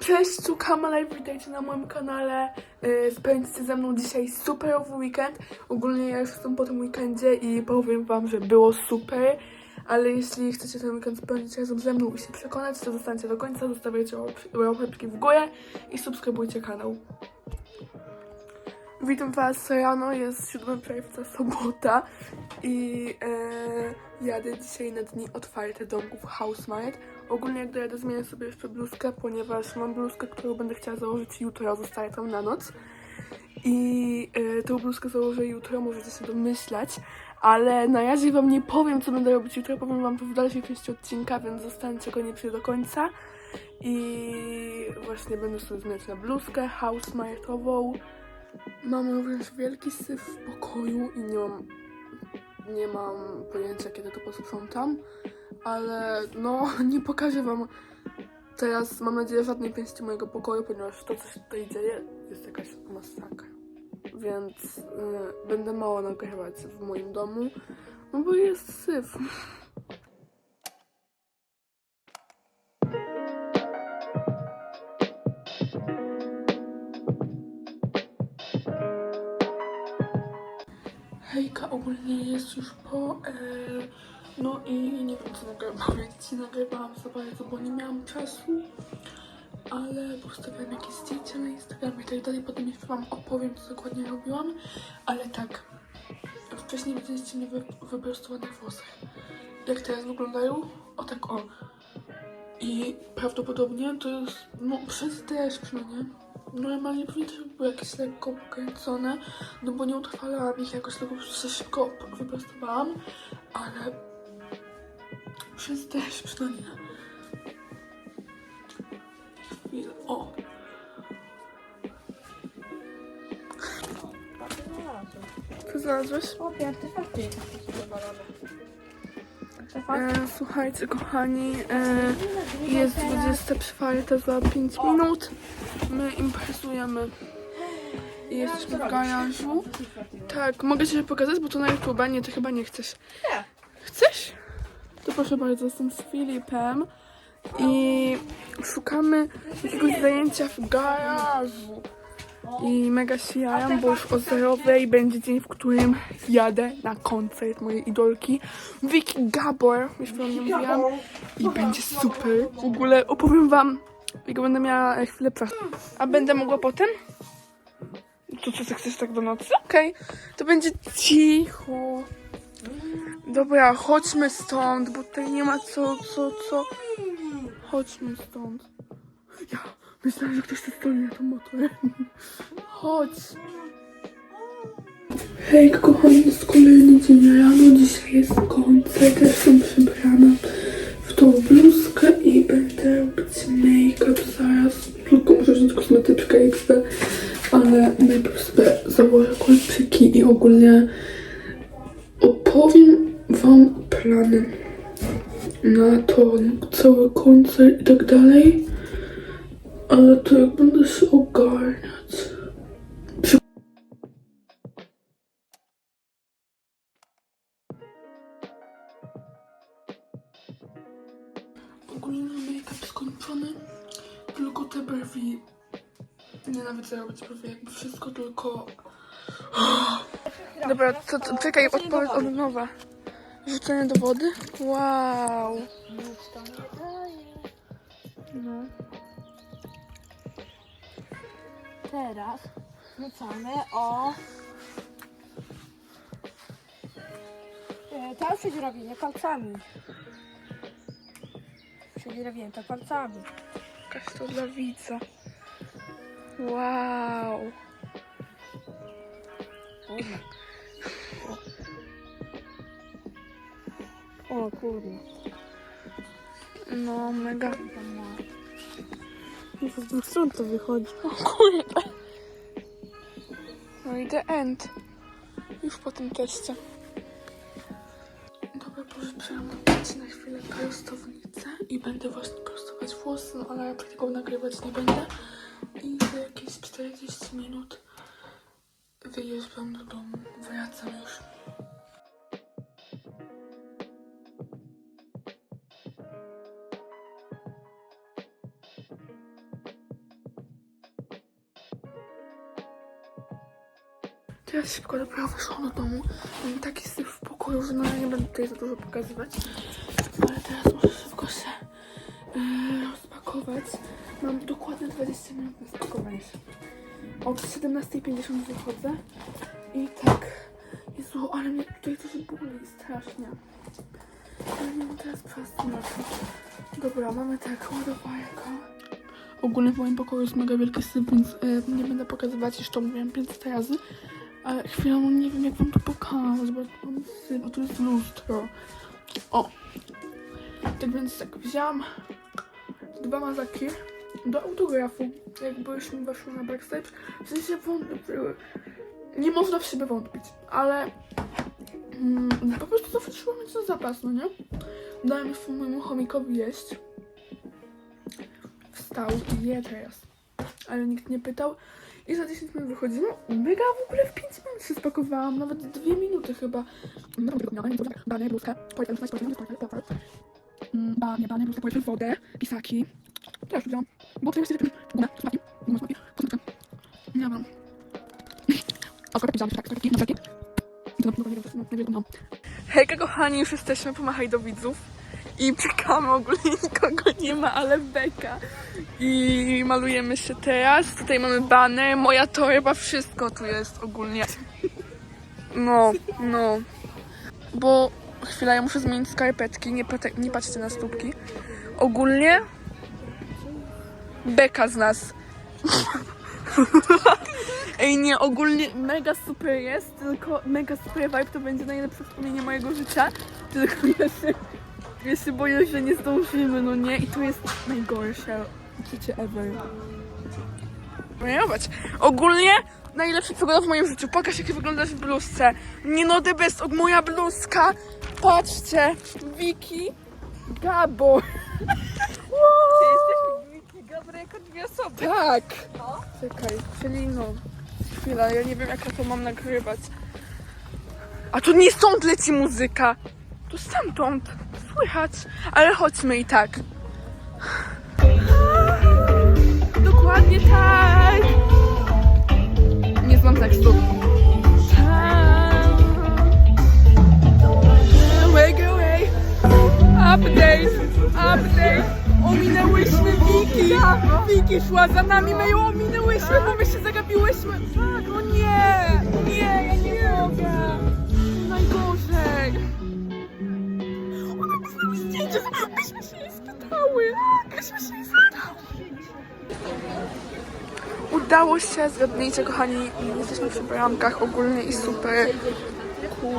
Cześć, tu witajcie na moim kanale. Spędźcie ze mną dzisiaj superowy weekend. Ogólnie ja już jestem po tym weekendzie i powiem wam, że było super. Ale jeśli chcecie ten weekend spędzić razem ze mną i się przekonać, to zostańcie do końca, zostawiajcie łap- łapeczki w górę i subskrybujcie kanał. Witam Was rano, jest 7 czerwca, sobota i e, jadę dzisiaj na dni otwarte domków Housemart. Ogólnie jak dojadę zmienię sobie jeszcze bluzkę, ponieważ mam bluzkę, którą będę chciała założyć jutro, zostaję tam na noc. I e, tą bluzkę założę jutro, możecie się domyślać, ale na razie wam nie powiem, co będę robić jutro, powiem wam w dalszej części odcinka, więc zostańcie koniecznie do końca. I właśnie będę sobie zmieniać na bluzkę housemartową. Mam również wielki syf w pokoju i nie mam, nie mam pojęcia, kiedy to posprzątam, ale no, nie pokażę wam teraz, mam nadzieję, żadnej części mojego pokoju, ponieważ to, co się tutaj dzieje, jest jakaś masakra. Więc y, będę mało nagrywać w moim domu, no bo jest syf. Hejka, ogólnie jest już po, e, no i nie wiem co nagrywam, jak ci nagrywałam za bardzo, bo nie miałam czasu, ale postawiłam jakieś zdjęcia na Instagramie i tak dalej, potem jeszcze wam opowiem, co dokładnie robiłam, ale tak, wcześniej widzieliście mnie wy, wyprostowane włosy, jak teraz wyglądają, o tak o, i prawdopodobnie to jest, no przez deszcz, no nie? Normalnie pewnie też by były jakieś lekko pokręcone, no bo nie utrwalałam ich jakoś, tylko za szybko wyprostowałam, ale przez deszcz, no nie. Chwilę, o. Co znalazłeś? Chłopie, artefakty. E, słuchajcie, kochani, e, jest 24 za 5 minut. My imprezujemy. Jesteśmy w garażu. Tak, mogę ci pokazać, bo to na YouTube, nie, ty chyba nie chcesz. Nie. Chcesz? To proszę bardzo, jestem z Filipem i szukamy jakiegoś zajęcia w garażu. I mega się jajam, bo już o zerowej będzie dzień, w którym jadę na koncert mojej idolki Vicky Gabor, już wam nie mówiłam. I będzie super. W ogóle opowiem wam, jak będę miała chwilę czasu. A będę mogła potem? To co, ty chcesz tak do nocy? Okej, to będzie cicho. Dobra, chodźmy stąd, bo tutaj nie ma co, co, co. Chodźmy stąd. Ja myślałam, że ktoś się stoi na tą motorę. Chodź. Hej, kochani, jest kolejny dzień rano. Dzisiaj jest koncert. Jestem przebrana w tą bluzkę i będę robić make-up zaraz. Tylko muszę wziąć kosmetyczkę XP, ale najpierw sobie założę kolczyki i ogólnie opowiem wam plany na to, cały koncert i tak dalej. Ale to jak będę się ogarniać. Ogólnie make-up skończony, tylko te brwi. Nienawidzę robić brwi, jakby wszystko tylko... Dobra, to, to czekaj, odpowiedz od nowa. Rzucenie do wody? Wow. Nic to nie daje. No. Teraz rzucamy o... E, Tam przedziurawienie palcami. Przedziurawięte palcami. Jakaś to dla widza. Wow. Kurde. O kurde. No, mega. To z dwóch stron to wychodzi. O kurde. No i the end. Już po tym teście. Dobra, pożyczyłam na chwilę prostownicę i będę właśnie prostować włosy, no ale tego nagrywać nie będę. I za jakieś 40 minut wyjeżdżam do domu. Wracam już. Teraz szybko dopiero wyszłam do domu. Mam taki syf w pokoju, że no nie będę tutaj za dużo pokazywać. Ale teraz muszę szybko się yy, rozpakować. Mam dokładnie 20 minut na spakowanie się. Od 17.50 wychodzę. I tak. Jezu, ale mnie tutaj to boli strasznie. Ale nie mam teraz czasu. Dobra, mamy tak, ładowarka. Ogólnie w moim pokoju jest mega wielki syf, więc y, nie będę pokazywać, to mówiłam 500 razy. Ale chwilę, no nie wiem jak wam to pokazać, bo mam syf, a tu jest lustro. O! Tak więc tak, wzięłam dwa mazaki do autografu, jak byliśmy weszły na backstage. W sensie wątpiły. Nie można w siebie wątpić, ale mm, po prostu zawsze trzeba mieć na zapas, no nie? Dałem już mojemu chomikowi jeść. Wstał i je teraz. Ale nikt nie pytał. I za 10 minut wychodzimy. Mega w ogóle w 5 minut się spakowałam. Nawet 2 minuty chyba. No. Bany, bluzkę. Pojedę na spotkanie, spotkanie, Bany, bany, bluzkę, pojedę wodę. Pisaki. Też wziąłam. Bo to jest gumę, smaki. Gumę, smaki. Kosmetkę. Nie wiem. A skoro wziąłam tak, taki, na wszelki. No. Hejka kochani, już jesteśmy, pomachaj do widzów. I czekamy, ogólnie nikogo nie ma, ale beka. I malujemy się teraz. Tutaj mamy baner, moja torba, wszystko tu jest ogólnie. No, no. Bo chwila, ja muszę zmienić skarpetki, nie, nie patrzcie na stópki. Ogólnie beka z nas. Ej, nie, ogólnie mega super jest, tylko mega super vibe to będzie najlepsze wspomnienie mojego życia. Tylko się, ja się boję, że nie zdążymy, no nie? I to jest najgorsze uczucie ever. Ponieważ ogólnie najlepsza pogoda w moim życiu. Pokaż, jak wyglądasz w bluzce. Nie no, the best. Moja bluzka. Patrzcie. Wiki. Gabo. Gabry jako dwie osoby. Tak. Czekaj, czyli no. Chwila, ja nie wiem jak ja to mam nagrywać. A to nie stąd leci muzyka. To stamtąd. Słychać. Ale chodźmy i tak. Dokładnie tak. Nie znam tekstu. Wake away. Update. Update. Ominęłyśmy Wiki. Wiki szła za nami, my ją ominęłyśmy, bo my się zagapiłyśmy. Tak, no nie. Nie, ja nie Udało się, zgadnijcie kochani, jesteśmy przy bramkach ogólnie i super cool.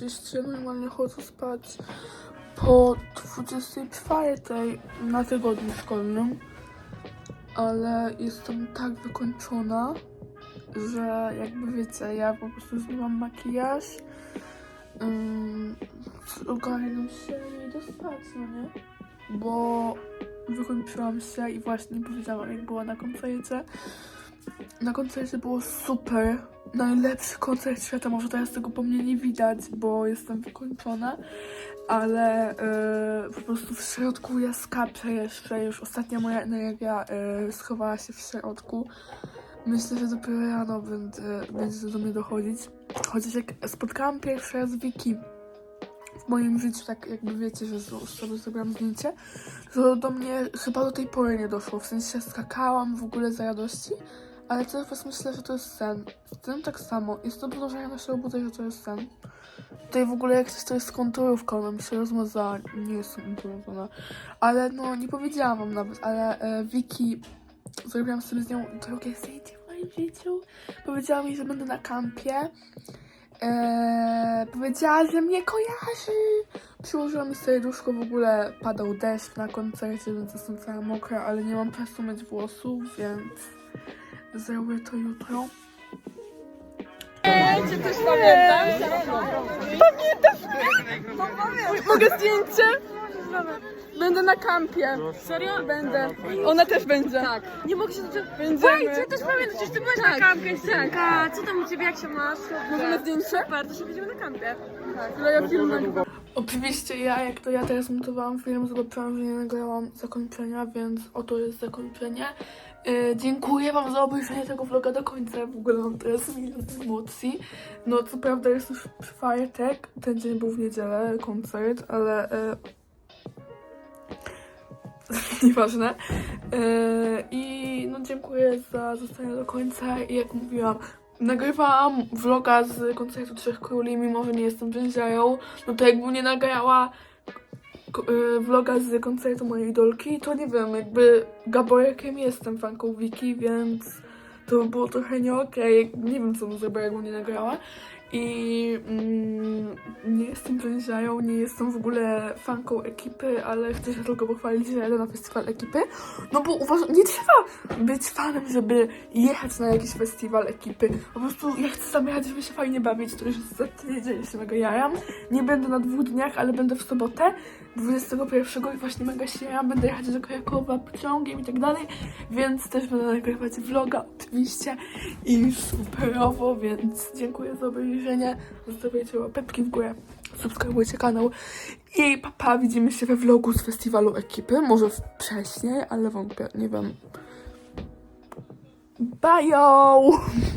23.30. Normalnie chodzę spać po 24 na tygodniu szkolnym. Ale jestem tak wykończona, że jakby wiecie, ja po prostu zmyłam makijaż. Um, ogarniam się i idę spać, no nie? Bo wykończyłam się i właśnie powiedziałam, jak była na koncercie. Na koncercie było super. Najlepszy koncert świata. Może teraz tego po mnie nie widać, bo jestem wykończona. Ale e, po prostu w środku ja skaczę jeszcze. Już ostatnia moja energia e, schowała się w środku. Myślę, że dopiero rano będzie, będzie do mnie dochodzić. Chociaż jak spotkałam pierwszy raz Wiki w moim życiu, tak jakby wiecie, że sobie zrobiłam zdjęcie, to do mnie chyba do tej pory nie doszło. W sensie skakałam w ogóle z radości, Ale cały czas myślę, że to jest sen. Z tym tak samo. Jest to podążanie naszego budzenia, że to jest sen. Tutaj w ogóle jak to jest z konturówką, ona mi się rozmazała. Nie jest konturowana. Ale no, nie powiedziałam wam nawet, ale e, Wiki, zrobiłam sobie z nią drugie zdjęcie w moim życiu. Powiedziała mi, że będę na kampie. Eee, powiedziała, że mnie kojarzy. Przyłożyła mi serduszko, w ogóle padał deszcz na koncercie, więc jestem cała mokra, ale nie mam czasu myć włosów, więc zrobię to jutro. Czy też pamiętam? Pamiętasz! Mogę zdjęcie? Będę na kampie. Serio? Będę. Ona też będzie. Tak. Nie mogę się doczekać. Będziemy. Ej, ty też pamiętasz, przecież ty byłeś na kampie. Tak. A co tam u ciebie, jak się masz? Możemy zdjęcie? Super, to się widzimy na kampie. Ale ja film nagrywam. Oczywiście ja, jak to ja teraz montowałam film, zobaczyłam, że nie nagrałam zakończenia, więc oto jest zakończenie. E, dziękuję wam za obejrzenie tego vloga do końca. W ogóle mam teraz milion emocji. No co prawda jest już czwartek, ten dzień był w niedzielę, koncert, ale... E, nieważne. E, I no dziękuję za zostanie do końca i jak mówiłam, nagrywałam vloga z koncertu Trzech Króli, mimo że nie jestem więziają, no to jakbym nie nagrała vloga z koncertu mojej idolki, to nie wiem, jakby Gaborkiem jestem fanką Wiki, więc to by było trochę nie okej. Nie wiem, co bym zrobiła, jakbym nie nagrała. I mm, nie jestem więziają, nie jestem w ogóle fanką ekipy, ale chcę się tylko pochwalić, że jadę na festiwal ekipy. No bo uważam, nie trzeba być fanem, żeby jechać na jakiś festiwal ekipy. Po prostu ja chcę sam jechać, żeby się fajnie bawić, to już za tydzień, się mega jaram. Nie będę na dwóch dniach, ale będę w sobotę 21 i właśnie mega się jaram. Będę jechać do Krakowa pociągiem i tak dalej, więc też będę nagrywać vloga oczywiście i superowo, więc dziękuję za obejrzenie. Zostawiajcie łapeczki w górę, subskrybujcie kanał i papa, widzimy się we vlogu z festiwalu ekipy, może wcześniej, ale wątpię, nie wiem. Bye!